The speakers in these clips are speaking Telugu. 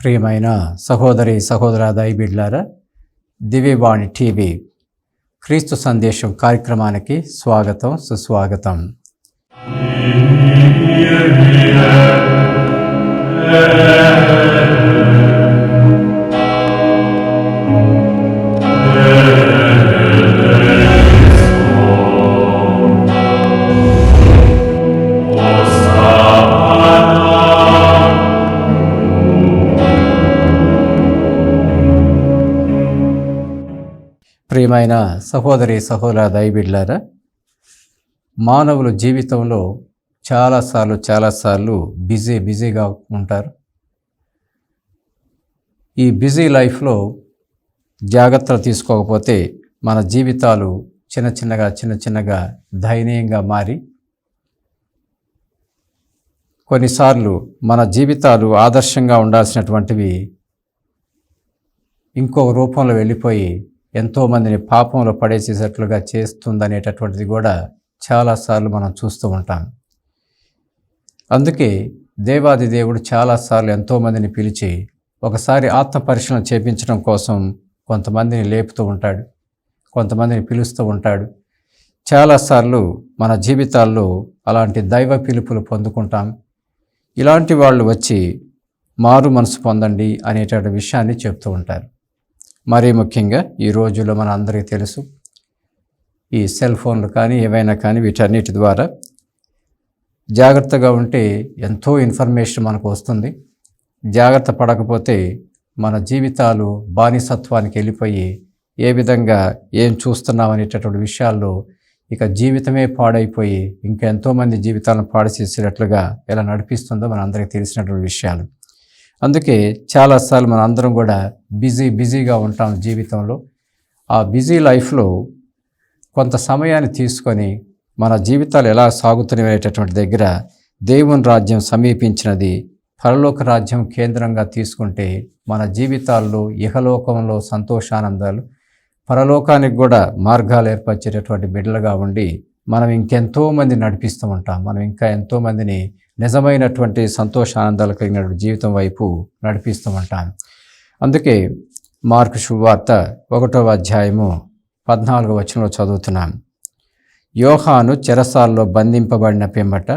ప్రియమైన సహోదరి సహోదర దైబిడ్లారా దివ్యవాణి టీవీ క్రీస్తు సందేశం కార్యక్రమానికి స్వాగతం సుస్వాగతం. ప్రియమైన సహోదరి సహోదర దైబిడ్లారా మానవుల జీవితంలో చాలాసార్లు చాలాసార్లు బిజీ బిజీగా ఉంటారు. ఈ బిజీ లైఫ్లో జాగ్రత్తలు తీసుకోకపోతే మన జీవితాలు చిన్న చిన్నగా చిన్న చిన్నగా దయనీయంగా మారి కొన్నిసార్లు మన జీవితాలు ఆదర్శంగా ఉండాల్సినటువంటివి ఇంకో రూపంలో వెళ్ళిపోయి ఎంతోమందిని పాపంలో పడేసేటట్లుగా చేస్తుందనేటటువంటిది కూడా చాలాసార్లు మనం చూస్తూ ఉంటాం. అందుకే దేవాది దేవుడు చాలాసార్లు ఎంతోమందిని పిలిచి ఒకసారి ఆత్మ పరిశీలన చేపించడం కోసం కొంతమందిని లేపుతూ ఉంటాడు కొంతమందిని పిలుస్తూ ఉంటాడు. చాలాసార్లు మన జీవితాల్లో అలాంటి దైవ పిలుపులు పొందుకుంటాం. ఇలాంటి వాళ్ళు వచ్చి మారు మనసు పొందండి అనేటువంటి విషయాన్ని చెప్తూ ఉంటారు. మరీ ముఖ్యంగా ఈ రోజుల్లో మన అందరికీ తెలుసు ఈ సెల్ ఫోన్లు కానీ ఏవైనా కానీ వీటన్నిటి ద్వారా జాగ్రత్తగా ఉంటే ఎంతో ఇన్ఫర్మేషన్ మనకు వస్తుంది. జాగ్రత్త పడకపోతే మన జీవితాలు బానిసత్వానికి వెళ్ళిపోయి ఏ విధంగా ఏం చూస్తున్నాం అనేటటువంటి విషయాల్లో ఇక జీవితమే పాడైపోయి ఇంకా ఎంతోమంది జీవితాలను పాడు చేసేటట్లుగా ఎలా నడిపిస్తుందో మన అందరికీ తెలిసినటువంటి విషయాలు. అందుకే చాలాసార్లు మన అందరం కూడా బిజీ బిజీగా ఉంటాం జీవితంలో. ఆ బిజీ లైఫ్లో కొంత సమయాన్ని తీసుకొని మన జీవితాలు ఎలా సాగుతున్నాయనేటటువంటి దగ్గర దేవుని రాజ్యం సమీపించినది పరలోక రాజ్యం కేంద్రంగా తీసుకుంటే మన జీవితాల్లో ఇహలోకంలో సంతోషానందాలు పరలోకానికి కూడా మార్గాలు ఏర్పరిచేటటువంటి బిడ్డలుగా ఉండి మనం ఇంకెంతో మందిని నడిపిస్తూ ఉంటాం. మనం ఇంకా ఎంతో మందిని నిజమైనటువంటి సంతోషానందాలు కలిగిన జీవితం వైపు నడిపిస్తూ ఉంటాం. అందుకే మార్కు శుభవార్త ఒకటవ అధ్యాయము పద్నాలుగో వచనంలో చదువుతున్నాం. యోహాను చెరసాల్లో బంధింపబడిన పిమ్మట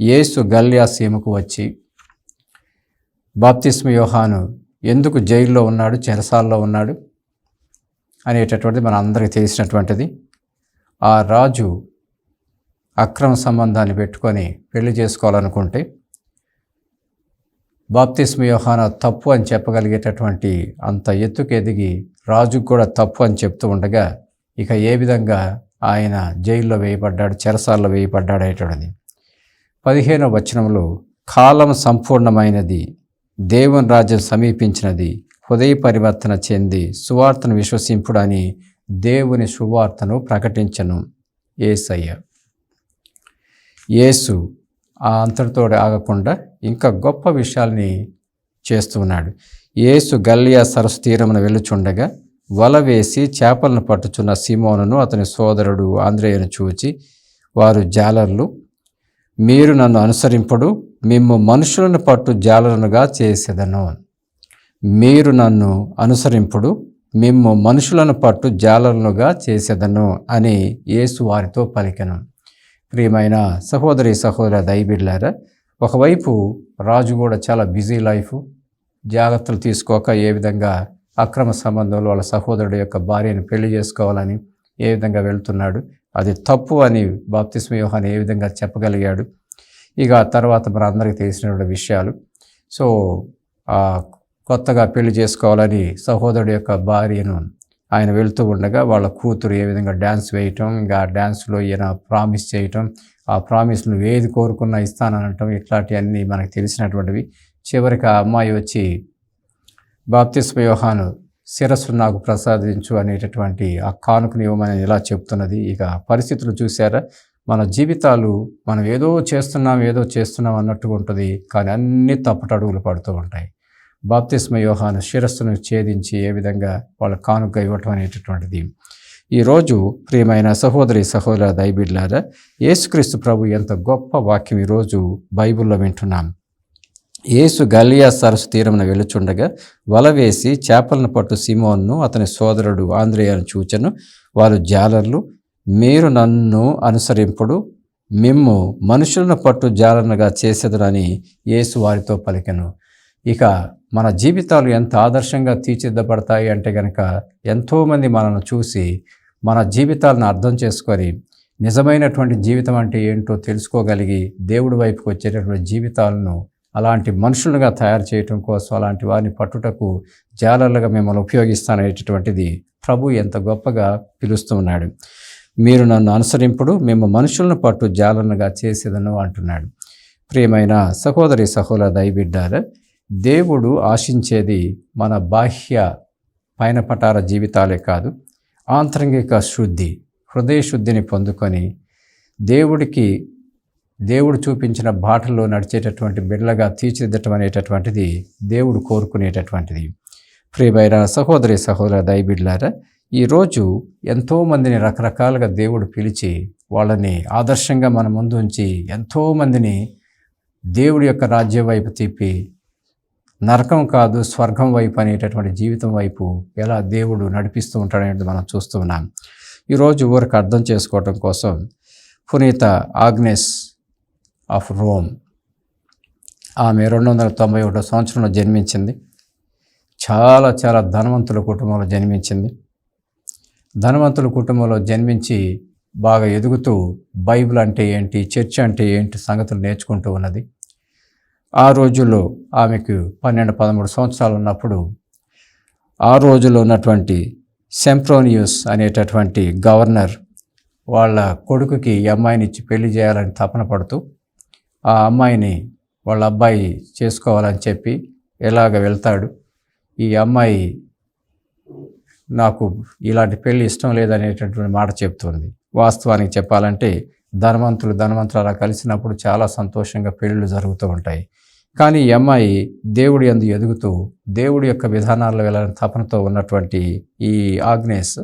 యేసు గల్యా సీమకు వచ్చి బాప్తిస్మ యోహాను ఎందుకు జైల్లో ఉన్నాడు? చెరసాల్లో ఉన్నాడు? అనేటటువంటిది మన అందరికీ తెలిసినటువంటిది. ఆ రాజు అక్రమ సంబంధాన్ని పెట్టుకొని పెళ్ళి చేసుకోవాలనుకుంటే బాప్తిస్మ యోహాన తప్పు అని చెప్పగలిగేటటువంటి అంత ఎత్తుకు ఎదిగి రాజుకు కూడా తప్పు అని చెప్తూ ఉండగా ఇక ఏ విధంగా ఆయన జైల్లో వేయబడ్డాడు చెరసాల్లో వేయబడ్డాడు అనేటువంటిది పదిహేనవ వచనంలో కాలం సంపూర్ణమైనది దేవుని రాజ్యం సమీపించినది హృదయ పరివర్తన చెంది సువార్తను విశ్వసింపుడని దేవుని సువార్తను ప్రకటించను. ఏసయ్య యేసు ఆ అంతటితో ఆగకుండా ఇంకా గొప్ప విషయాల్ని చేస్తున్నాడు యేసు గల్లియా సరస్సు తీరమున వెళ్ళుచుండగా వల వేసి చేపలను పట్టుచున్న సీమోనును అతని సోదరుడు ఆంధ్రేయను చూచి వారు జాలర్లు మీరు నన్ను అనుసరింపడు మిమ్ము మనుషులను పట్టు జాలరునుగా చేసేదను. మీరు నన్ను అనుసరింపుడు మిమ్ము మనుషులను పట్టు జాలరునుగా చేసేదను అని యేసు వారితో పలికెను. ప్రియమైన సహోదరి సహోదర దైబిడ్లారా ఒకవైపు రాజు కూడా చాలా బిజీ లైఫ్ జాగ్రత్తలు తీసుకోక ఏ విధంగా అక్రమ సంబంధంలో వాళ్ళ సహోదరుడు యొక్క భార్యను పెళ్ళి చేసుకోవాలని ఏ విధంగా వెళ్తున్నాడు అది తప్పు అని బాప్తిస్మ వ్యూహాన్ని ఏ విధంగా చెప్పగలిగాడు ఇక తర్వాత మనందరికీ తెలిసినటువంటి విషయాలు. సో కొత్తగా పెళ్ళి చేసుకోవాలని సహోదరుడు యొక్క భార్యను ఆయన వెళ్తూ ఉండగా వాళ్ళ కూతురు ఏ విధంగా డ్యాన్స్ వేయటం ఇంకా ఆ డ్యాన్స్లో ఈయన ప్రామిస్ చేయటం ఆ ప్రామిస్ను ఏది కోరుకున్నా ఇస్తాననటం ఇట్లాంటివన్నీ మనకు తెలిసినటువంటివి. చివరికి ఆ అమ్మాయి వచ్చి బాప్తిస్మ యోహాను శిరస్సు నాకు ప్రసాదించు అనేటటువంటి ఆ కానుకని ఇవ్వమని ఇలా చెప్తున్నది? ఇక పరిస్థితులు చూసారా మన జీవితాలు మనం ఏదో చేస్తున్నాం ఏదో చేస్తున్నాం అన్నట్టుగా ఉంటుంది. కానీ అన్ని తప్పటడుగులు పడుతూ ఉంటాయి. బాప్తిస్మ యోహాను శిరస్సును ఛేదించి ఏ విధంగా వాళ్ళ కానుక ఇవ్వటం అనేటటువంటిది. ఈరోజు ప్రియమైన సహోదరి సహోదర దైబిడ్లారా యేసుక్రీస్తు ప్రభు ఎంత గొప్ప వాక్యం ఈరోజు బైబిల్లో వింటున్నాం. యేసు గలియా సరస్సు తీరమున వెలుచుండగా వల వేసి చేపలను పట్టు సిమోన్ను అతని సోదరుడు ఆంధ్రేయను చూచను. వారు జాలర్లు మీరు నన్ను అనుసరింపుడు మిమ్ము మనుషులను పట్టు జాలనగా చేసేదనని యేసు వారితో పలికెను. ఇక మన జీవితాలు ఎంత ఆదర్శంగా తీర్చిదిద్దబడతాయి అంటే కనుక ఎంతోమంది మనల్ని చూసి మన జీవితాలను అర్థం చేసుకొని నిజమైనటువంటి జీవితం అంటే ఏంటో తెలుసుకోగలిగి దేవుడి వైపుకి వచ్చేటటువంటి జీవితాలను అలాంటి మనుషులుగా తయారు చేయటం కోసం అలాంటి వారిని పట్టుటకు జాలర్లుగా మిమ్మల్ని ఉపయోగిస్తాననేటటువంటిది ప్రభు ఎంత గొప్పగా పిలుస్తున్నాడు మీరు నన్ను అనుసరింపుడు మేము మనుషులను పట్టు జాలర్లుగా చేసేదను అంటున్నాడు. ప్రియమైన సహోదరి సహోదర దయబిడ్డార దేవుడు ఆశించేది మన బాహ్య పైన పటార జీవితాలే కాదు ఆంతరంగిక శుద్ధి హృదయ శుద్ధిని పొందుకొని దేవుడికి దేవుడు చూపించిన బాటల్లో నడిచేటటువంటి బిడ్డలుగా తీర్చిదిద్దటం అనేటటువంటిది దేవుడు కోరుకునేటటువంటిది. ప్రియమైన సహోదరి సహోదర దయబిడ్లారా ఈరోజు ఎంతోమందిని రకరకాలుగా దేవుడు పిలిచి వాళ్ళని ఆదర్శంగా మన ముందు ఉంచి ఎంతోమందిని దేవుడి యొక్క రాజ్యం వైపు తిప్పి నరకం కాదు స్వర్గం వైపు అనేటటువంటి జీవితం వైపు ఎలా దేవుడు నడిపిస్తూ ఉంటాడనేది మనం చూస్తూ ఉన్నాం. ఈరోజు ఊరికి అర్థం చేసుకోవటం కోసం పునీత ఆగ్నెస్ ఆఫ్ రోమ్ ఆమె రెండు వందల తొంభై ఒకటో సంవత్సరంలో జన్మించింది. చాలా చాలా ధనవంతుల కుటుంబంలో జన్మించింది. ధనవంతుల కుటుంబంలో జన్మించి బాగా ఎదుగుతూ బైబిల్ అంటే ఏంటి చర్చ్ అంటే ఏంటి సంగతులు నేర్చుకుంటూ ఉన్నది. ఆ రోజుల్లో ఆమెకు పన్నెండు పదమూడు సంవత్సరాలు ఉన్నప్పుడు ఆ రోజుల్లో ఉన్నటువంటి సెంప్రోనియస్ అనేటటువంటి గవర్నర్ వాళ్ళ కొడుకుకి ఈ అమ్మాయిని ఇచ్చి పెళ్ళి చేయాలని తపన పడుతూ ఆ అమ్మాయిని వాళ్ళ అబ్బాయి చేసుకోవాలని చెప్పి ఎలాగ వెళ్తాడు ఈ అమ్మాయి నాకు ఇలాంటి పెళ్ళి ఇష్టం లేదనేటటువంటి మాట చెప్తుంది. వాస్తవానికి చెప్పాలంటే ధనవంతులు ధనవంతులు అలా కలిసినప్పుడు చాలా సంతోషంగా పెళ్ళిళ్ళు జరుగుతూ ఉంటాయి. కానీ ఈ అమ్మాయి దేవుడి అందు ఎదుగుతూ దేవుడి యొక్క విధానాల్లో వెళ్ళాలని తపనతో ఉన్నటువంటి ఈ ఆగ్నేస్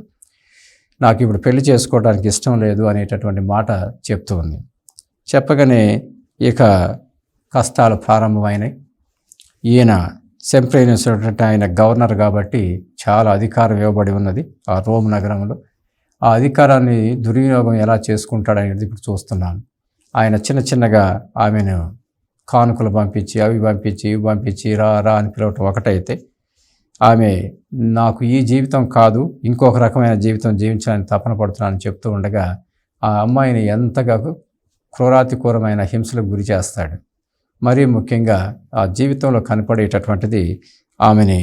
నాకు ఇప్పుడు పెళ్ళి చేసుకోవడానికి ఇష్టం లేదు అనేటటువంటి మాట చెప్తూ ఉంది. చెప్పగానే ఇక కష్టాలు ప్రారంభమైనాయి. ఈయన సెంప్రైనస్ ఆయన గవర్నర్ కాబట్టి చాలా అధికారం ఇవ్వబడి ఉన్నది ఆ రోమ్ నగరంలో. ఆ అధికారాన్ని దుర్వినియోగం ఎలా చేసుకుంటాడనేది ఇప్పుడు చూస్తున్నాను. ఆయన చిన్న చిన్నగా ఆమెను కానుకలు పంపించి అవి పంపించి ఇవి పంపించి రా రా అని పిలవటం ఒకటైతే ఆమె నాకు ఈ జీవితం కాదు ఇంకొక రకమైన జీవితం జీవించాలని తపన పడుతున్నానని చెప్తూ ఉండగా ఆ అమ్మాయిని ఎంతగా క్రూరాతికూరమైన హింసలకు గురి చేస్తాడు. మరీ ముఖ్యంగా ఆ జీవితంలో కనపడేటటువంటిది ఆమెని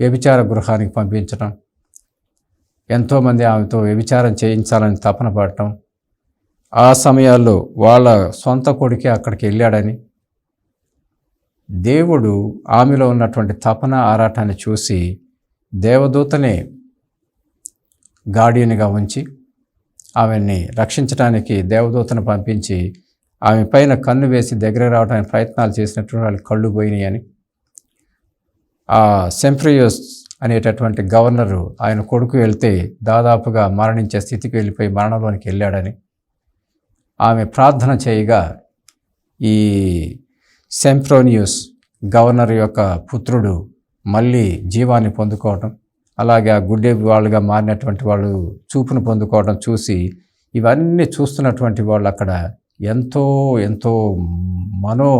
వ్యభిచార గృహానికి పంపించడం ఎంతోమంది ఆమెతో వ్యభిచారం చేయించాలని తపన పడటం ఆ సమయాల్లో వాళ్ళ సొంత కొడుకే అక్కడికి వెళ్ళాడని దేవుడు ఆమెలో ఉన్నటువంటి తపన ఆరాటాన్ని చూసి దేవదూతనే గార్డియన్గా ఉంచి ఆమెని రక్షించడానికి దేవదూతను పంపించి ఆమె పైన కన్ను వేసి దగ్గర రావడానికి ప్రయత్నాలు చేసినటువంటి వాళ్ళకి కళ్ళు పోయినాయి అని ఆ సెంప్రియోస్ అనేటటువంటి గవర్నరు ఆయన కొడుకు వెళ్తే దాదాపుగా మరణించే స్థితికి వెళ్ళిపోయి మరణంలోనికి వెళ్ళాడని ఆమె ప్రార్థన చేయగా ఈ సెంప్రోనియస్ గవర్నర్ యొక్క పుత్రుడు మళ్ళీ జీవాన్ని పొందుకోవటం అలాగే ఆ గుడ్డే వాళ్ళుగా మారినటువంటి వాళ్ళు చూపును పొందుకోవడం చూసి ఇవన్నీ చూస్తున్నటువంటి వాళ్ళు అక్కడ ఎంతో ఎంతో మనో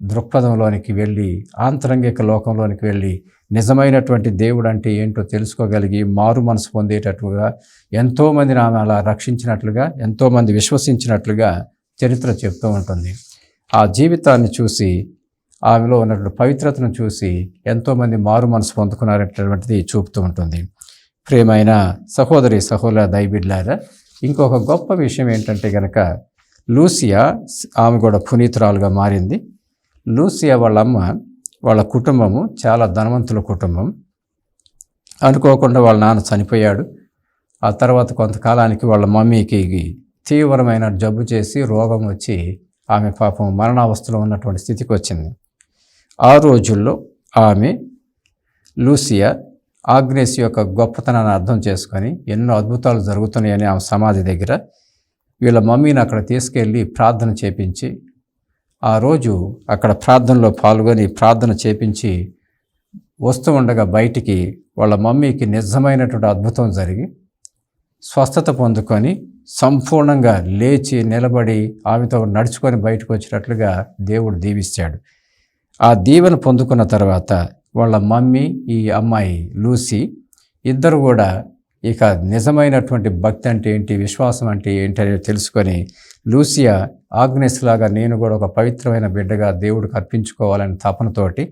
దృక్పథంలోనికి వెళ్ళి ఆంతరంగిక లోకంలోనికి వెళ్ళి నిజమైనటువంటి దేవుడు అంటే ఏంటో తెలుసుకోగలిగి మారు మనసు పొందేటట్లుగా ఎంతోమందిని ఆమె అలా రక్షించినట్లుగా ఎంతోమంది విశ్వసించినట్లుగా చరిత్ర చెప్తూ ఉంటుంది. ఆ జీవితాన్ని చూసి ఆమెలో ఉన్నటువంటి పవిత్రతను చూసి ఎంతోమంది మారు మనసు పొందుకున్నారనేటువంటిది చూపుతూ ఉంటుంది. ప్రేమైన సహోదరి సహోదర దైబిడ్లారా ఇంకొక గొప్ప విషయం ఏంటంటే కనుక లూసియా ఆమె కూడా పునీతురాలుగా మారింది. లూసియా వాళ్ళ అమ్మ వాళ్ళ కుటుంబము చాలా ధనవంతుల కుటుంబం. అనుకోకుండా వాళ్ళ నాన్న చనిపోయాడు. ఆ తర్వాత కొంతకాలానికి వాళ్ళ మమ్మీకి తీవ్రమైన జబ్బు చేసి రోగం వచ్చి ఆమె పాపం మరణావస్థలో ఉన్నటువంటి స్థితికి వచ్చింది. ఆ రోజుల్లో ఆమె లూసియా ఆగ్నేస్ యొక్క గొప్పతనాన్ని అర్థం చేసుకొని ఎన్నో అద్భుతాలు జరుగుతున్నాయని ఆమె సమాధి దగ్గర వీళ్ళ మమ్మీని అక్కడ తీసుకెళ్ళి ప్రార్థన చేపించి ఆ రోజు అక్కడ ప్రార్థనలో పాల్గొని ప్రార్థన చేపించి వస్తూ ఉండగా బయటికి వాళ్ళ మమ్మీకి నిజమైనటువంటి అద్భుతం జరిగి స్వస్థత పొందుకొని సంపూర్ణంగా లేచి నిలబడి ఆమెతో నడుచుకొని బయటకు వచ్చినట్లుగా దేవుడు దీవిస్తాడు. ఆ దీవెన పొందుకున్న తర్వాత వాళ్ళ మమ్మీ ఈ అమ్మాయి లూసీ ఇద్దరు కూడా ఇక నిజమైనటువంటి భక్తి అంటే ఏంటి? విశ్వాసం అంటే ఏంటి అనేది తెలుసుకొని లూసియా ఆగ్నెస్ లాగా నేను కూడా ఒక పవిత్రమైన బిడ్డగా దేవుడికి అర్పించుకోవాలని తపనతోటి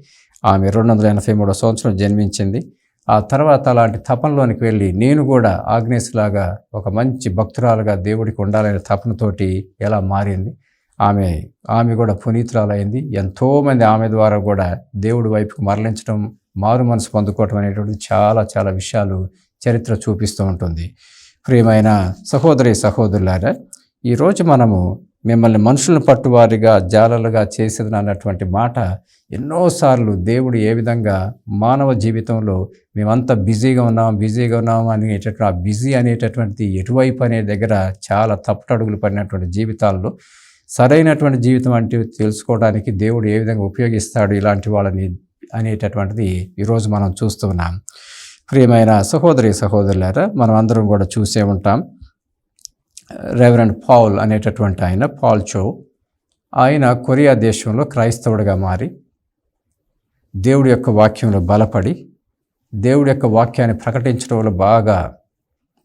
ఆమె రెండు వందల ఎనభై మూడో సంవత్సరం జన్మించింది. ఆ తర్వాత అలాంటి తపనలోనికి వెళ్ళి నేను కూడా ఆగ్నేస్ లాగా ఒక మంచి భక్తురాలుగా దేవుడికి ఉండాలనే తపనతోటి ఎలా మారింది? ఆమె ఆమె కూడా పునీతురాలైంది. ఎంతోమంది ఆమె ద్వారా కూడా దేవుడి వైపుకు మరలించడం మారు మనసు పొందుకోవటం అనేటువంటి చాలా చాలా విషయాలు చరిత్ర చూపిస్తూ ఉంటుంది. ప్రియమైన సహోదరి సహోదరులారా ఈరోజు మనము మిమ్మల్ని మనుషులను పట్టువారిగా జాలలుగా చేసేది అన్నటువంటి మాట ఎన్నోసార్లు దేవుడు ఏ విధంగా మానవ జీవితంలో మేమంతా బిజీగా ఉన్నాం బిజీగా ఉన్నాం అనేటటువంటి ఆ బిజీ అనేటటువంటిది ఎటువైపు అనే దగ్గర చాలా తప్పుటడుగులు పడినటువంటి జీవితాల్లో సరైనటువంటి జీవితం అంటే తెలుసుకోవడానికి దేవుడు ఏ విధంగా ఉపయోగిస్తాడు ఇలాంటి వాళ్ళని అనేటటువంటిది ఈరోజు మనం చూస్తున్నాం ప్రియమైన సహోదరి సహోదరులారా మనం అందరం కూడా చూసే ఉంటాం. రెవరెండ్ పాల్ అనేటటువంటి ఆయన పాల్ చో ఆయన కొరియా దేశంలో క్రైస్తవుడిగా మారి దేవుడి యొక్క వాక్యంలో బలపడి దేవుడి యొక్క వాక్యాన్ని ప్రకటించడంలో బాగా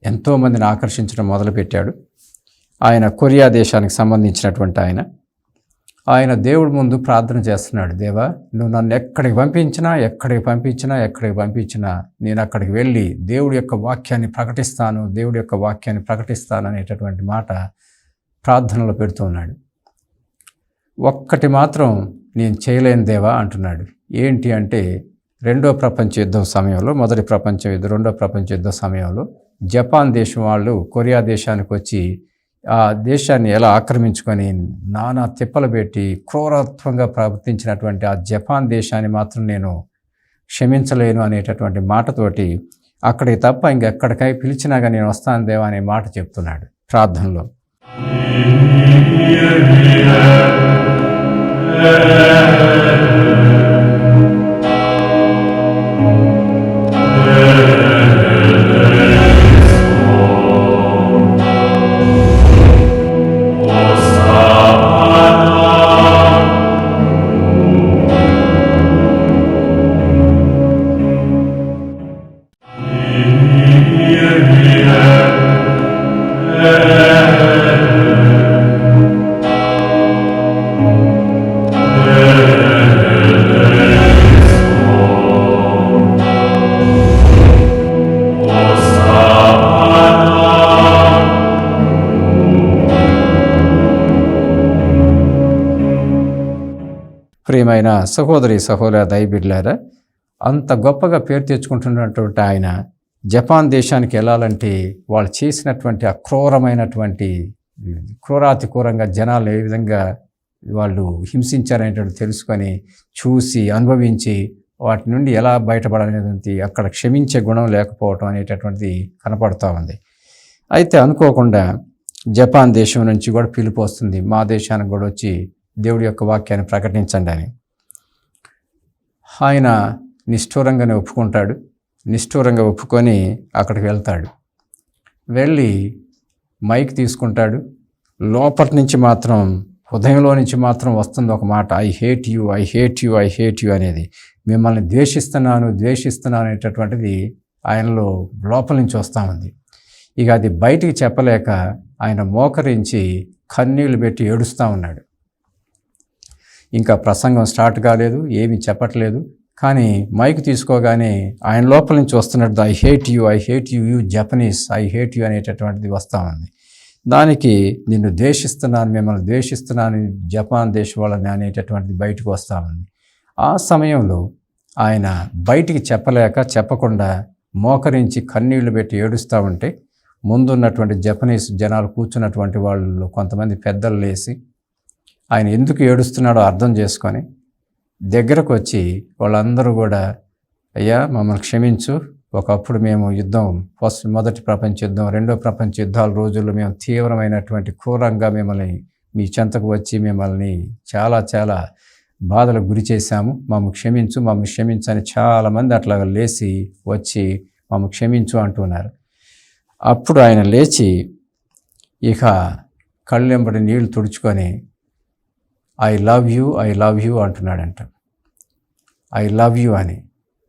ఎంతోమందిని ఆకర్షించడం మొదలుపెట్టాడు. ఆయన కొరియా దేశానికి సంబంధించినటువంటి ఆయన. ఆయన దేవుడి ముందు ప్రార్థన చేస్తున్నాడు దేవా నువ్వు నన్ను ఎక్కడికి పంపించినా ఎక్కడికి పంపించినా ఎక్కడికి పంపించినా నేను అక్కడికి వెళ్ళి దేవుడి యొక్క వాక్యాన్ని ప్రకటిస్తాను దేవుడి యొక్క వాక్యాన్ని ప్రకటిస్తాను అనేటటువంటి మాట ప్రార్థనలో పెడుతున్నాడు ఒక్కటి మాత్రం నేను చేయలేని దేవా అంటున్నాడు. ఏంటి అంటే రెండో ప్రపంచ యుద్ధం సమయంలో మొదటి ప్రపంచ యుద్ధం రెండో ప్రపంచ యుద్ధ సమయంలో జపాన్ దేశం వాళ్ళు కొరియా దేశానికి వచ్చి ఆ దేశాన్ని ఎలా ఆక్రమించుకొని నానా తిప్పలు పెట్టి క్రూరత్వంగా ప్రవర్తించినటువంటి ఆ జపాన్ దేశాన్ని మాత్రం నేను క్షమించలేను అనేటటువంటి మాటతోటి అక్కడికి తప్ప ఇంకెక్కడికై పిలిచినాగా నేను వస్తాను దేవా అనే మాట చెప్తున్నాడు ప్రార్థనలో. ప్రియమైన సహోదరి సహోదర దయబిడ్లారా అంత గొప్పగా పేరు తెచ్చుకుంటున్నటువంటి ఆయన జపాన్ దేశానికి వెళ్ళాలంటే వాళ్ళు చేసినటువంటి అక్రూరమైనటువంటి క్రూరాతి క్రూరంగా జనాలు ఏ విధంగా వాళ్ళు హింసించారనేటువంటి తెలుసుకొని చూసి అనుభవించి వాటి నుండి ఎలా బయటపడాలనేది అక్కడ క్షమించే గుణం లేకపోవటం అనేటటువంటిది కనపడుతూ ఉంది. అయితే అనుకోకుండా జపాన్ దేశం నుంచి కూడా పిలుపు వస్తుంది. మా దేశానికి కూడా వచ్చి దేవుడి యొక్క వాక్యాన్ని ప్రకటించండి అని. ఆయన నిష్ఠూరంగానే ఒప్పుకుంటాడు. నిష్ఠూరంగా ఒప్పుకొని అక్కడికి వెళ్తాడు. వెళ్ళి మైక్ తీసుకుంటాడు. లోపటి నుంచి మాత్రం హృదయంలో నుంచి మాత్రం వస్తుంది ఒక మాట I hate you I hate you I hate you అనేది. మిమ్మల్ని ద్వేషిస్తున్నాను ద్వేషిస్తున్నాను అనేటటువంటిది ఆయనలో లోపల నుంచి వస్తూ ఉంది. ఇక అది బయటికి చెప్పలేక ఆయన మోకరించి కన్నీళ్ళు పెట్టి ఏడుస్తూ ఉన్నాడు. ఇంకా ప్రసంగం స్టార్ట్ కాలేదు ఏమీ చెప్పట్లేదు. కానీ మైక్ తీసుకోగానే ఆయన లోపల నుంచి వస్తున్నట్టు I hate you I hate you you Japanese I hate you అనేటటువంటిది వస్తూ ఉంది. దానికి నిన్ను ద్వేషిస్తున్నాను మిమ్మల్ని ద్వేషిస్తున్నాను జపాన్ దేశ వాళ్ళని అనేటటువంటిది బయటకు వస్తూ ఉంది. ఆ సమయంలో ఆయన బయటికి చెప్పలేక చెప్పకుండా మోకరించి కన్నీళ్ళు పెట్టి ఏడుస్తూ ఉంటే ముందున్నటువంటి జపనీస్ జనాలు కూర్చున్నటువంటి వాళ్ళు కొంతమంది పెద్దలు లేచి ఆయన ఎందుకు ఏడుస్తున్నాడో అర్థం చేసుకొని దగ్గరకు వచ్చి వాళ్ళందరూ కూడా అయ్యా మమ్మల్ని క్షమించు. ఒకప్పుడు మేము యుద్ధం ఫస్ట్ మొదటి ప్రపంచ యుద్ధం రెండో ప్రపంచ యుద్ధాల రోజుల్లో మేము తీవ్రమైనటువంటి క్రూరంగా మిమ్మల్ని మీ చెంతకు వచ్చి మిమ్మల్ని చాలా చాలా బాధలకు గురి చేశాము. మమ్మల్ని క్షమించు మమ్మల్ని క్షమించని చాలామంది అట్లా లేచి వచ్చి మమ్మల్ని క్షమించు అంటున్నారు. అప్పుడు ఆయన లేచి ఇక కళ్ళెంబడి నీళ్ళు తుడుచుకొని I love you I love you అంటున్నాడంట. I love you అని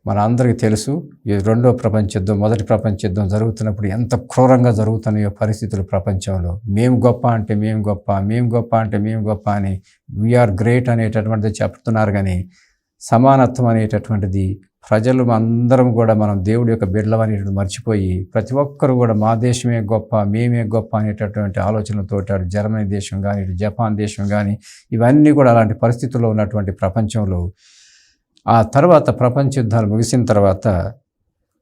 మన అందరికీ తెలుసు ఈ రెండో ప్రపంచ యుద్ధం మొదటి ప్రపంచ యుద్ధం జరుగుతున్నప్పుడు ఎంత క్రూరంగా జరుగుతున్నాయో పరిస్థితులు ప్రపంచంలో. మేము గొప్ప అంటే మేము గొప్ప మేము గొప్ప అంటే మేము గొప్ప అని వీఆర్ గ్రేట్ అనేటటువంటిది చెప్తున్నారు కానీ సమానత్వం అనేటటువంటిది ప్రజలు అందరం కూడా మనం దేవుడి యొక్క బిడ్డలం అనేటువంటి మర్చిపోయి ప్రతి ఒక్కరు కూడా మా దేశమే గొప్ప మేమే గొప్ప అనేటటువంటి ఆలోచనలతో అటు జర్మనీ దేశం కానీ ఇటు జపాన్ దేశం కానీ ఇవన్నీ కూడా అలాంటి పరిస్థితుల్లో ఉన్నటువంటి ప్రపంచంలో ఆ తర్వాత ప్రపంచ యుద్ధాలు ముగిసిన తర్వాత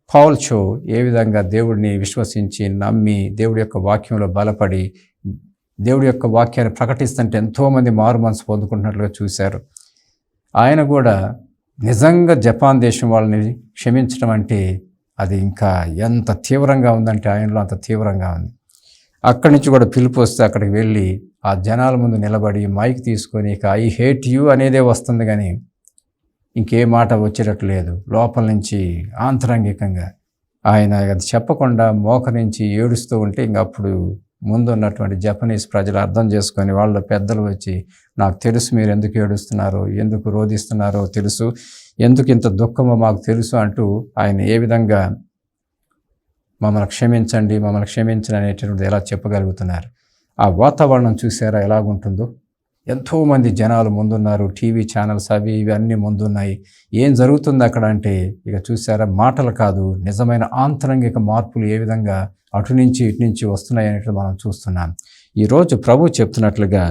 పౌల్ షో ఏ విధంగా దేవుడిని విశ్వసించి నమ్మి దేవుడి యొక్క వాక్యంలో బలపడి దేవుడి యొక్క వాక్యాన్ని ప్రకటిస్తుంటే ఎంతోమంది మారు మనసు పొందుకుంటున్నట్లుగా చూశారు. ఆయన కూడా నిజంగా జపాన్ దేశం వాళ్ళని క్షమించడం అంటే అది ఇంకా ఎంత తీవ్రంగా ఉందంటే ఆయనలో అంత తీవ్రంగా ఉంది. అక్కడి నుంచి కూడా పిలుపు వస్తే అక్కడికి వెళ్ళి ఆ జనాల ముందు నిలబడి మైక్ తీసుకొని ఇక ఐ హేట్ యూ అనేదే వస్తుంది కానీ ఇంకే మాట వచ్చేటట్టు లేదు. లోపల నుంచి ఆంతరంగికంగా ఆయన అది చెప్పకుండా మోకరించి ఏడుస్తూ ఉంటే ఇంక అప్పుడు ముందు ఉన్నటువంటి జపనీస్ ప్రజలు అర్థం చేసుకొని వాళ్ళ పెద్దలు వచ్చి నాకు తెలుసు మీరు ఎందుకు ఏడుస్తున్నారో? ఎందుకు రోధిస్తున్నారో తెలుసు? ఎందుకు ఇంత దుఃఖమో మాకు తెలుసు అంటూ ఆయన ఏ విధంగా మమ్మల్ని క్షమించండి మమ్మల్ని క్షమించండి అనేటువంటిది ఎలా చెప్పగలుగుతున్నారు? ఆ వాతావరణం చూసారా ఎలాగుంటుందో? ఎంతోమంది జనాలు ముందున్నారు టీవీ ఛానల్స్ అవి ఇవి అన్నీ ముందున్నాయి. ఏం జరుగుతుంది అక్కడ అంటే ఇక చూసారా మాటలు కాదు నిజమైన ఆంతరంగిక మార్పులు ఏ విధంగా అటు నుంచి ఇటు నుంచి వస్తున్నాయి అనేట్లు మనం చూస్తున్నాం. ఈరోజు ప్రభు చెప్తున్నట్లుగా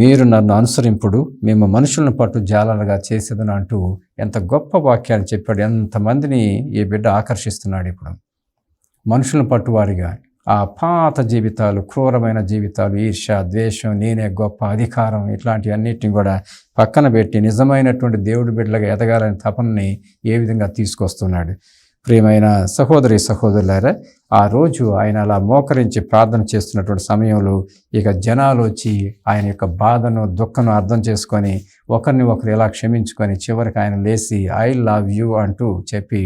మీరు నన్ను అనుసరింపుడు మేము మనుషులను పట్టు జాలలుగా చేసేదని అంటూ ఎంత గొప్ప వాక్యాలు చెప్పాడు ఎంతమందిని ఈ బిడ్డ ఆకర్షిస్తున్నాడు ఇప్పుడు. మనుషులను పట్టువారిగా ఆ పాత జీవితాలు క్రూరమైన జీవితాలు ఈర్ష ద్వేషం నేనే గొప్ప అధికారం ఇట్లాంటివన్నిటిని కూడా పక్కన పెట్టి నిజమైనటువంటి దేవుడి బిడ్డలుగా ఎదగాలని తపనని ఏ విధంగా తీసుకొస్తున్నాడు. ప్రియమైన సహోదరి సహోదరులారా ఆ రోజు ఆయన అలా మోకరించి ప్రార్థన చేస్తున్నటువంటి సమయంలో ఇక జనాలు వచ్చి ఆయన యొక్క బాధను దుఃఖను అర్థం చేసుకొని ఒకరిని ఒకరు ఎలా క్షమించుకొని చివరికి ఆయన లేచి ఐ లవ్ యూ అంటూ చెప్పి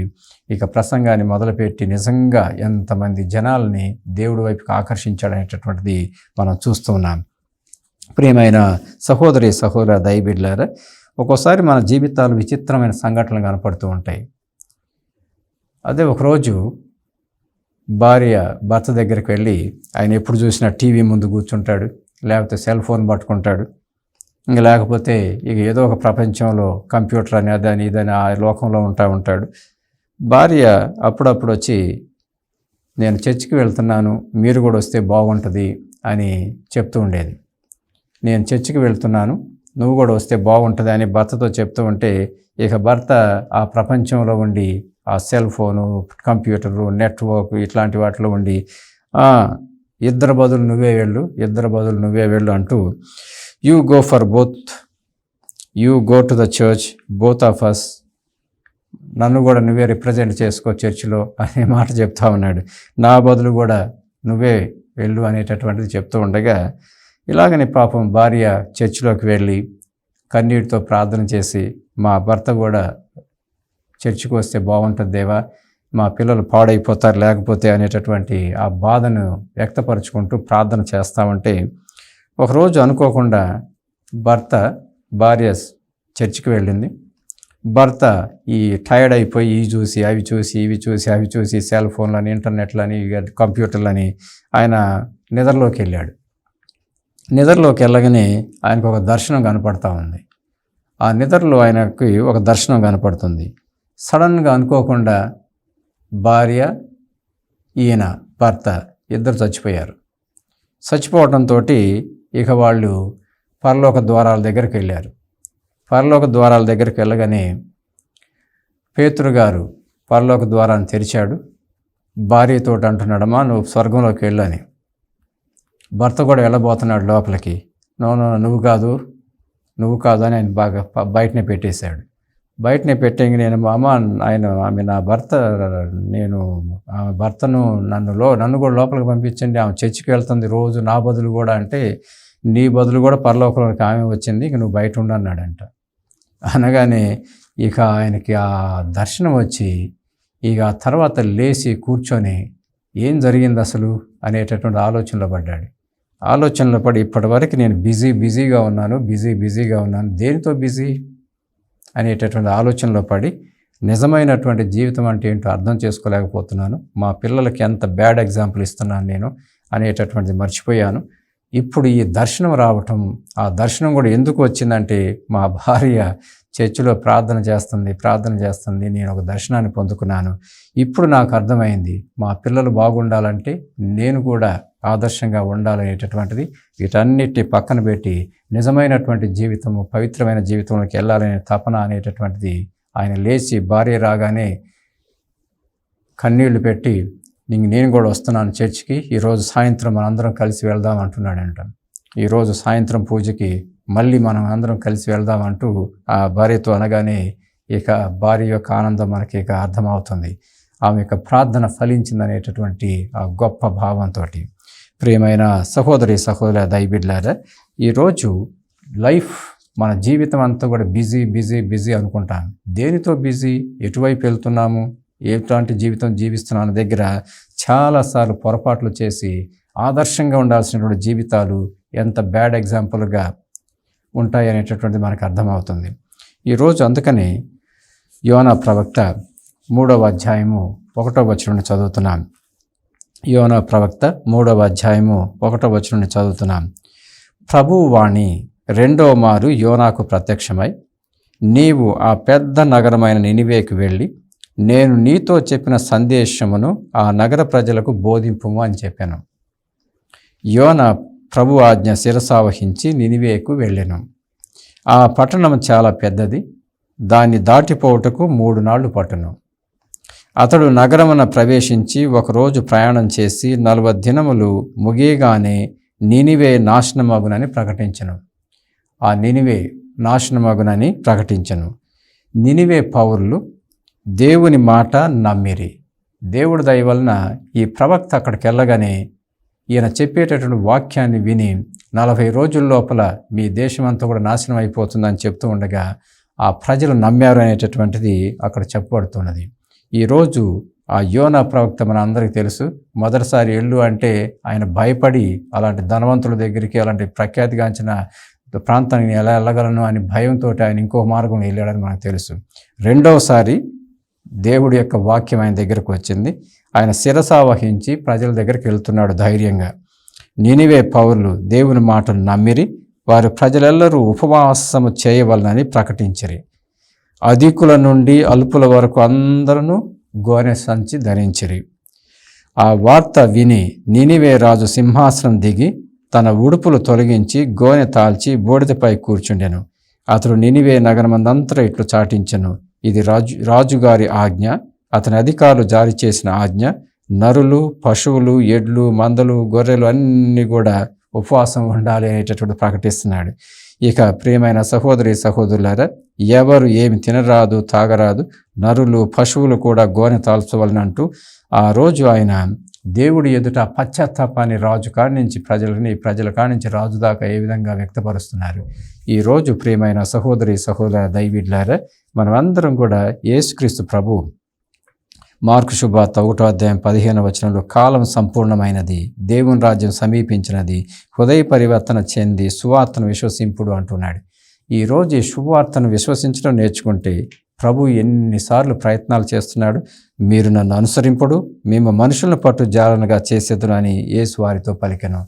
ఇక ప్రసంగాన్ని మొదలుపెట్టి నిజంగా ఎంతమంది జనాల్ని దేవుడి వైపుకి ఆకర్షించాడనేటటువంటిది మనం చూస్తున్నాం ప్రియమైన సహోదరి సహోదర దయబిడ్లారా ఒక్కోసారి మన జీవితాలు విచిత్రమైన సంఘటనలు కనపడుతూ ఉంటాయి. అదే ఒకరోజు భార్య భర్త దగ్గరికి వెళ్ళి ఆయన ఎప్పుడు చూసినా టీవీ ముందు కూర్చుంటాడు లేకపోతే సెల్ ఫోన్ పట్టుకుంటాడు ఇంక లేకపోతే ఇక ఏదో ఒక ప్రపంచంలో కంప్యూటర్ అని అదని ఇదని ఆ లోకంలో ఉంటా ఉంటాడు. భార్య అప్పుడప్పుడు వచ్చి నేను చర్చికి వెళ్తున్నాను మీరు కూడా వస్తే బాగుంటుంది అని చెప్తూ ఉండేది. నేను చర్చికి వెళ్తున్నాను నువ్వు కూడా వస్తే బాగుంటుంది అని భర్తతో చెప్తూ ఉంటే ఇక భర్త ఆ ప్రపంచంలో ఉండి ఆ సెల్ ఫోను కంప్యూటరు నెట్వర్క్ ఇట్లాంటి వాటిలో ఉండి ఇద్దరు బదులు నువ్వే వెళ్ళు ఇద్దరు బదులు నువ్వే వెళ్ళు అంటూ you go for both you go to the church both of us నన్ను కూడా నువ్వే రిప్రజెంట్ చేసుకో చర్చిలో అనే మాట చెప్తా ఉన్నాడు. నా బదులు కూడా నువ్వే వెళ్ళు అనేటటువంటిది చెప్తూ ఉండగా ఇలాగని పాపం భార్య చర్చిలోకి వెళ్ళి కన్నీటితో ప్రార్థన చేసి మా భర్త కూడా చర్చికి వస్తే బాగుంటుంది దేవా మా పిల్లలు పాడైపోతారు లేకపోతే అనేటటువంటి ఆ బాధను వ్యక్తపరుచుకుంటూ ప్రార్థన చేస్తా ఉంటే ఒకరోజు అనుకోకుండా భర్త భార్య చర్చికి వెళ్ళింది. భర్త ఈ టైర్డ్ అయిపోయి ఇవి చూసి అవి చూసి ఇవి చూసి అవి చూసి సెల్ ఫోన్లని ఇంటర్నెట్లని కంప్యూటర్లని ఆయన నిద్రలోకి వెళ్ళాడు. నిద్రలోకి వెళ్ళగానే ఆయనకు ఒక దర్శనం కనపడతా ఉంది. ఆ నిద్రలో ఆయనకి ఒక దర్శనం కనపడుతుంది. సడన్గా అనుకోకుండా భార్య ఈయన భర్త ఇద్దరు చచ్చిపోయారు. చచ్చిపోవడంతో ఇక వాళ్ళు పరలోక ద్వారాల దగ్గరికి వెళ్ళారు. పరలోక ద్వారాల దగ్గరికి వెళ్ళగానే పేతురు గారు పరలోక ద్వారాన్ని తెరిచాడు. భార్యతో అంటున్నాడమ్మా నువ్వు స్వర్గంలోకి వెళ్ళని భర్త కూడా వెళ్ళబోతున్నాడు లోపలికి. నో నో నువ్వు కాదు నువ్వు కాదు అని ఆయన బాగా బయటనే పెట్టేశాడు. బయటనే పెట్టేంగి నేను అమ్మ ఆయన ఆమె నా భర్త నేను ఆమె భర్తను నన్ను లో నన్ను కూడా లోపలికి పంపించండి ఆమె చర్చికి వెళ్తుంది రోజు నా బదులు కూడా అంటే నీ బదులు కూడా పరలోకంలోకి ఆమె వచ్చింది ఇక నువ్వు బయట ఉండన్నాడంట అనగానే ఇక ఆయనకి ఆ దర్శనం వచ్చి ఇక ఆ తర్వాత లేచి కూర్చొని ఏం జరిగింది అసలు అనేటటువంటి ఆలోచనలో పడ్డాడు. ఆలోచనలో పడి ఇప్పటివరకు నేను బిజీ బిజీగా ఉన్నాను బిజీ బిజీగా ఉన్నాను. దేనితో బిజీ? అనేటటువంటి ఆలోచనలో పడి నిజమైనటువంటి జీవితం అంటే ఏంటో అర్థం చేసుకోలేకపోతున్నాను. మా పిల్లలకి ఎంత బ్యాడ్ ఎగ్జాంపుల్ ఇస్తున్నాను నేను అనేటటువంటిది మర్చిపోయాను. ఇప్పుడు ఈ దర్శనం రావటం ఆ దర్శనం కూడా ఎందుకు వచ్చిందంటే మా భార్య చర్చిలో ప్రార్థన చేస్తుంది ప్రార్థన చేస్తుంది నేను ఒక దర్శనాన్ని పొందుకున్నాను. ఇప్పుడు నాకు అర్థమైంది మా పిల్లలు బాగుండాలంటే నేను కూడా ఆదర్శంగా ఉండాలనేటటువంటిది వీటన్నిటి పక్కన పెట్టి నిజమైనటువంటి జీవితము పవిత్రమైన జీవితంలోకి వెళ్ళాలనే తపన అనేటటువంటిది ఆయన లేచి భార్య రాగానే కన్నీళ్ళు పెట్టి నీకు నేను కూడా వస్తున్నాను చర్చికి. ఈరోజు సాయంత్రం మనందరం కలిసి వెళ్దాం అంటున్నాడంట. ఈరోజు సాయంత్రం పూజకి మళ్ళీ మనం అందరం కలిసి వెళ్దాం అంటూ ఆ భార్యతో అనగానే ఇక భార్య యొక్క ఆనందం మనకి ఇక అర్థమవుతుంది. ఆమె యొక్క ప్రార్థన ఫలించిందనేటటువంటి ఆ గొప్ప భావంతో ప్రియమైన సహోదరి సహోదర దైబిడ్లారా ఈరోజు లైఫ్ మన జీవితం అంతా కూడా బిజీ బిజీ బిజీ అనుకుంటాం. దేనితో బిజీ? ఎటువైపు వెళ్తున్నాము? ఎట్లాంటి జీవితం జీవిస్తున్నాను దగ్గర చాలాసార్లు పొరపాట్లు చేసి ఆదర్శంగా ఉండాల్సినటువంటి జీవితాలు ఎంత బ్యాడ్ ఎగ్జాంపుల్గా ఉంటాయి అనేటటువంటిది మనకు అర్థమవుతుంది. ఈరోజు అందుకని యోనా ప్రవక్త మూడవ అధ్యాయము ఒకటో వచనం నుండి చదువుతున్నాం. యోనా ప్రవక్త మూడవ అధ్యాయము ఒకటో వచనం నుండి చదువుతున్నాం. ప్రభువు వాణి రెండవ మారు యోనాకు ప్రత్యక్షమై నీవు ఆ పెద్ద నగరమైన నినివేకి వెళ్ళి నేను నీతో చెప్పిన సందేశమును ఆ నగర ప్రజలకు బోధింపుము అని చెప్పాను. యోన ప్రభు ఆజ్ఞ శిరసావహించి నినివేకు వెళ్ళాను. ఆ పట్టణం చాలా పెద్దది. దాన్ని దాటిపోవుటకు మూడు నాళ్ళు పట్టును. అతడు నగరమున ప్రవేశించి ఒకరోజు ప్రయాణం చేసి నలభై దినములు ముగియగానే నినివే నాశనమగునని ప్రకటించను. ఆ నినివే నాశనమగునని ప్రకటించను. నినివే పౌరులు దేవుని మాట నమ్మిరి. దేవుడి దయ వలన ఈ ప్రవక్త అక్కడికి వెళ్ళగానే ఈయన చెప్పేటటువంటి వాక్యాన్ని విని నలభై రోజుల లోపల మీ దేశం అంతా కూడా నాశనం అయిపోతుందని చెప్తూ ఉండగా ఆ ప్రజలు నమ్మారు అనేటటువంటిది అక్కడ చెప్పబడుతున్నది. ఈరోజు ఆ యోనా ప్రవక్త మన అందరికీ తెలుసు. మొదటిసారి ఎల్లు అంటే ఆయన భయపడి అలాంటి ధనవంతుల దగ్గరికి అలాంటి ప్రఖ్యాతిగాంచిన ప్రాంతానికి నేను ఎలా వెళ్ళగలను అని భయంతో ఆయన ఇంకో మార్గం వెళ్ళాడని మనకు తెలుసు. రెండవసారి దేవుడి యొక్క వాక్యం ఆయన దగ్గరకు వచ్చింది. ఆయన శిరసా వహించి ప్రజల దగ్గరికి వెళ్తున్నాడు ధైర్యంగా. నినివే పౌరులు దేవుని మాటలు నమ్మిరి వారు ప్రజలెల్లరూ ఉపవాసము చేయవలనని ప్రకటించరి. అధికుల నుండి అల్పుల వరకు అందరూ గోనె సంచి ధరించిరి. ఆ వార్త విని నినివే రాజు సింహాసనం దిగి తన ఉడుపులు తొలగించి గోనె తాల్చి బూడిదపై కూర్చుండెను. అతడు నినివే నగరమందంతా ఇట్లు చాటించెను. ఇది రాజు రాజుగారి ఆజ్ఞ. అతని అధికారులు జారీ చేసిన ఆజ్ఞ. నరులు పశువులు ఎడ్లు మందలు గొర్రెలు అన్నీ కూడా ఉపవాసం ఉండాలి అనేటటువంటి ప్రకటిస్తున్నాడు. ఇక ప్రియమైన సహోదరి సహోదరులారా ఎవరు ఏమి తినరాదు తాగరాదు నరులు పశువులు కూడా గోనె తాల్చవలనంటూ అంటూ ఆ రోజు ఆయన దేవుడి ఎదుట పశ్చాత్తాపాన్ని రాజు కాడి నుంచి ప్రజలని ప్రజల కాడి నుంచి రాజు దాకా ఏ విధంగా వ్యక్తపరుస్తున్నారు? ఈ రోజు ప్రియమైన సహోదరి సహోదర దైవిడ్లారా మనమందరం కూడా యేసుక్రీస్తు ప్రభు మార్కు శుభార్త ఒకటో అధ్యాయం పదిహేను వచనంలో కాలం సంపూర్ణమైనది దేవుని రాజ్యం సమీపించినది హృదయ పరివర్తన చెంది సువార్తను విశ్వసింపుడు అంటున్నాడు. ఈరోజు ఈ శుభవార్తను విశ్వసించడం నేర్చుకుంటే ప్రభు ఎన్నిసార్లు ప్రయత్నాలు చేస్తున్నాడు? మీరు నన్ను అనుసరింపుడు మేము మనుషులను పట్టు జాలనగా చేసేదును అని యేసు వారితో పలికను.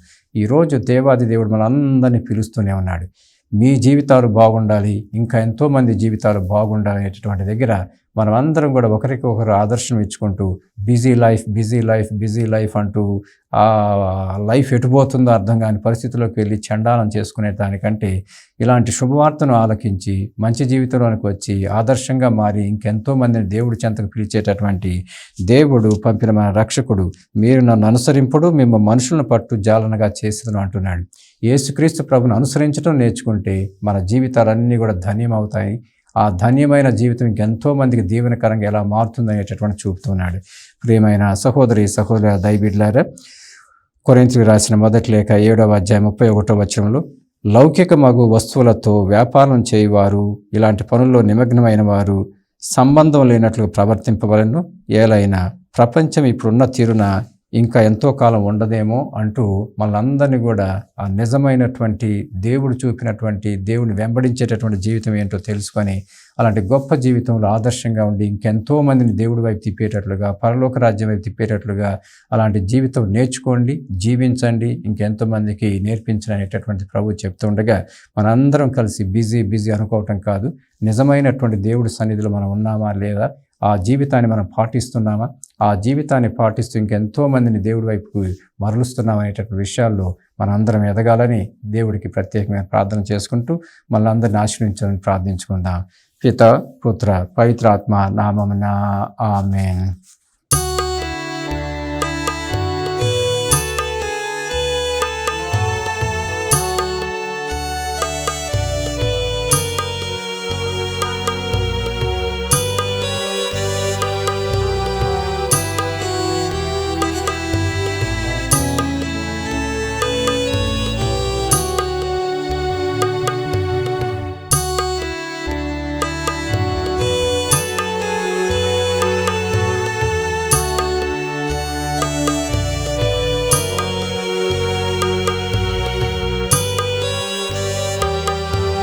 ఈరోజు దేవాది దేవుడు మనందరినీ పిలుస్తూనే ఉన్నాడు. మీ జీవితాలు బాగుండాలి ఇంకా ఎంతోమంది జీవితాలు బాగుండాలి అనేటటువంటి దగ్గర మనం అందరం కూడా ఒకరికి ఒకరు ఆదర్శం ఇచ్చుకుంటూ busy life busy life busy life అంటూ ఆ లైఫ్ ఎటుపోతుందో అర్థం కాని పరిస్థితుల్లోకి వెళ్ళి చండాలం చేసుకునే దానికంటే ఇలాంటి శుభవార్తను ఆలకించి మంచి జీవితంలోనికి వచ్చి ఆదర్శంగా మారి ఇంకెంతో మందిని దేవుడి చెంతకు పిలిచేటటువంటి దేవుడు పంపిన మన రక్షకుడు మీరు నన్ను అనుసరింపుడు మేము మనుషులను పట్టు జాలనగా చేసేదను అంటున్నాడు. యేసుక్రీస్తు ప్రభును అనుసరించడం నేర్చుకుంటే మన జీవితాలన్నీ కూడా ధన్యం అవుతాయి ఆ ధన్యమైన జీవితం ఎంతోమందికి మందికి దీవెనకరంగా ఎలా మారుతుంది అనేటటువంటి చూపుతున్నాడు ప్రియమైన సహోదరి సహోదర దైబిడ్లారా కొరింతలకు రాసిన మొదటి లేఖ ఏడవ అధ్యాయం ముప్పై ఒకటో వచనంలో లౌకిక మగు వస్తువులతో వ్యాపారం చేయవారు ఇలాంటి పనుల్లో నిమగ్నమైన వారు సంబంధం లేనట్లు ప్రవర్తింపవలను ఏలైనా ప్రపంచం ఇప్పుడున్న తీరున ఇంకా ఎంతో కాలం ఉండదేమో అంటూ మనందరినీ కూడా ఆ నిజమైనటువంటి దేవుడు చూపినటువంటి దేవుని వెంబడించేటటువంటి జీవితం ఏంటో తెలుసుకొని అలాంటి గొప్ప జీవితంలో ఆదర్శంగా ఉండి ఇంకెంతో మందిని దేవుడి వైపు తిప్పేటట్లుగా పరలోక రాజ్యం వైపు తిప్పేటట్లుగా అలాంటి జీవితం నేర్చుకోండి జీవించండి ఇంకెంతో మందికి నేర్పించడనేటటువంటి ప్రభు చెప్తుండగా మనందరం కలిసి బిజీ బిజీ అనుకోవటం కాదు. నిజమైనటువంటి దేవుడి సన్నిధిలో మనం ఉన్నామా లేదా ఆ జీవితాన్ని మనం పాటిస్తున్నామా? ఆ జీవితాన్ని పాటిస్తూ ఇంకెంతో మందిని దేవుడి వైపుకు మరలుస్తున్నాం అనేటటువంటి విషయాల్లో మనందరం ఎదగాలని దేవుడికి ప్రత్యేకమైన ప్రార్థన చేసుకుంటూ మళ్ళీ అందరిని ఆశ్రయించాలని ప్రార్థించుకుందాం. పిత పుత్ర పవిత్రాత్మ నామమున ఆమెన్.